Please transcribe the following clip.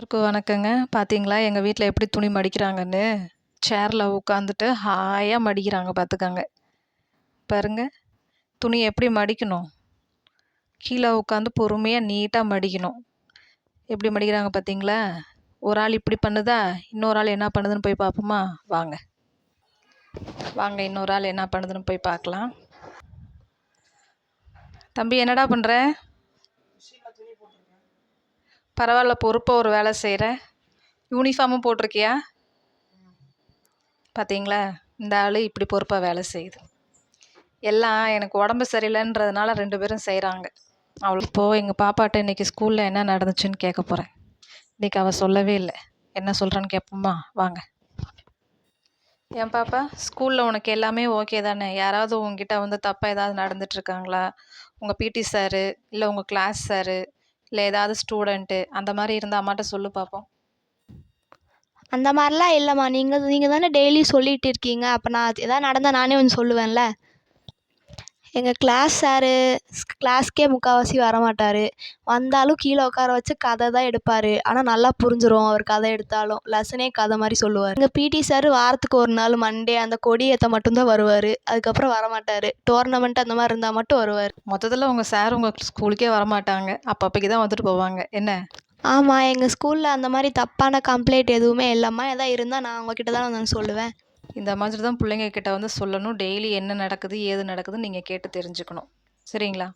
எல்லாருக்கும் வணக்கங்க. பார்த்தீங்களா எங்கள் வீட்டில் எப்படி துணி மடிக்கிறாங்கன்னு? சேரில் உட்காந்துட்டு ஹாயாக மடிக்கிறாங்க பார்த்துக்கங்க பாருங்க. துணி எப்படி மடிக்கணும்? கீழே உட்காந்து பொறுமையாக நீட்டாக மடிக்கணும். எப்படி மடிக்கிறாங்க பார்த்தீங்களா ஒரு ஆள் இப்படி பண்ணுதா? இன்னொரு ஆள் என்ன பண்ணுதுன்னு போய் பார்ப்போமா? வாங்க. வாங்க இன்னொரு ஆள் என்ன பண்ணுதுன்னு போய் பார்க்கலாம். தம்பி என்னடா பண்ணுற பரவாயில்ல பொறுப்பாக ஒரு வேலை செய்கிற யூனிஃபார்மும் போட்டிருக்கியா? பார்த்தீங்களா இந்த ஆள் இப்படி பொறுப்பாக வேலை செய்யுது. எல்லாம் எனக்கு உடம்பு சரியில்லைன்றதுனால ரெண்டு பேரும் செய்கிறாங்க அவள் இப்போது எங்கள் பாப்பாட்ட இன்றைக்கி ஸ்கூலில் என்ன நடந்துச்சுன்னு கேட்க போகிறேன் இன்றைக்கி அவள் சொல்லவே இல்லை. என்ன சொல்கிறான்னு கேட்போமா? வாங்க. என் பாப்பா ஸ்கூலில் உனக்கு எல்லாமே ஓகே தானே? யாராவது உங்ககிட்ட வந்து தப்பாக ஏதாவது நடந்துட்டுருக்காங்களா உங்கள் பிடி சாரு இல்லை உங்கள் கிளாஸ் சாரு இல்லை ஏதாவது ஸ்டூடெண்ட்டு அந்த மாதிரி இருந்தால் அம்மாட்ட சொல்லு பார்ப்போம் அந்த மாதிரிலாம் இல்லைம்மா. நீங்கள் நீங்கள் தானே டெய்லி சொல்லிகிட்டு இருக்கீங்க. அப்போ நான் எதாவது நடந்தால் நானே வந்து சொல்லுவேன்ல. எங்கள் கிளாஸ் சாரு கிளாஸ்க்கே முக்கால்வாசி வரமாட்டார். வந்தாலும் கீழே உட்கார வச்சு கதை தான் எடுப்பார். ஆனால் நல்லா புரிஞ்சிரும் அவர் கதை எடுத்தாலும். லெசனே கதை மாதிரி சொல்லுவார். எங்கள் பிடி சார் வாரத்துக்கு ஒரு நாள் மண்டே அந்த கொடி ஏற்ற மட்டும்தான் வருவார். அதுக்கப்புறம் வரமாட்டார். டோர்னமெண்ட் அந்த மாதிரி இருந்தால் மட்டும் வருவார். மொத்தத்தில் உங்கள் சார் உங்கள் ஸ்கூலுக்கே வரமாட்டாங்க. அப்பப்போக்கி தான் வந்துட்டு போவாங்க. என்ன? ஆமாம் எங்கள் ஸ்கூலில் அந்த மாதிரி தப்பான கம்ப்ளைண்ட் எதுவுமே இல்லைம்மா எதாவது இருந்தால் நான் உங்ககிட்ட தான் வந்து சொல்லுவேன். இந்த மாதிரி தான் பிள்ளைங்க கிட்ட வந்து சொல்லணும். டெய்லி என்ன நடக்குது ஏது நடக்குதுன்னு நீங்கள் கேட்டு தெரிஞ்சுக்கணும். சரிங்களா?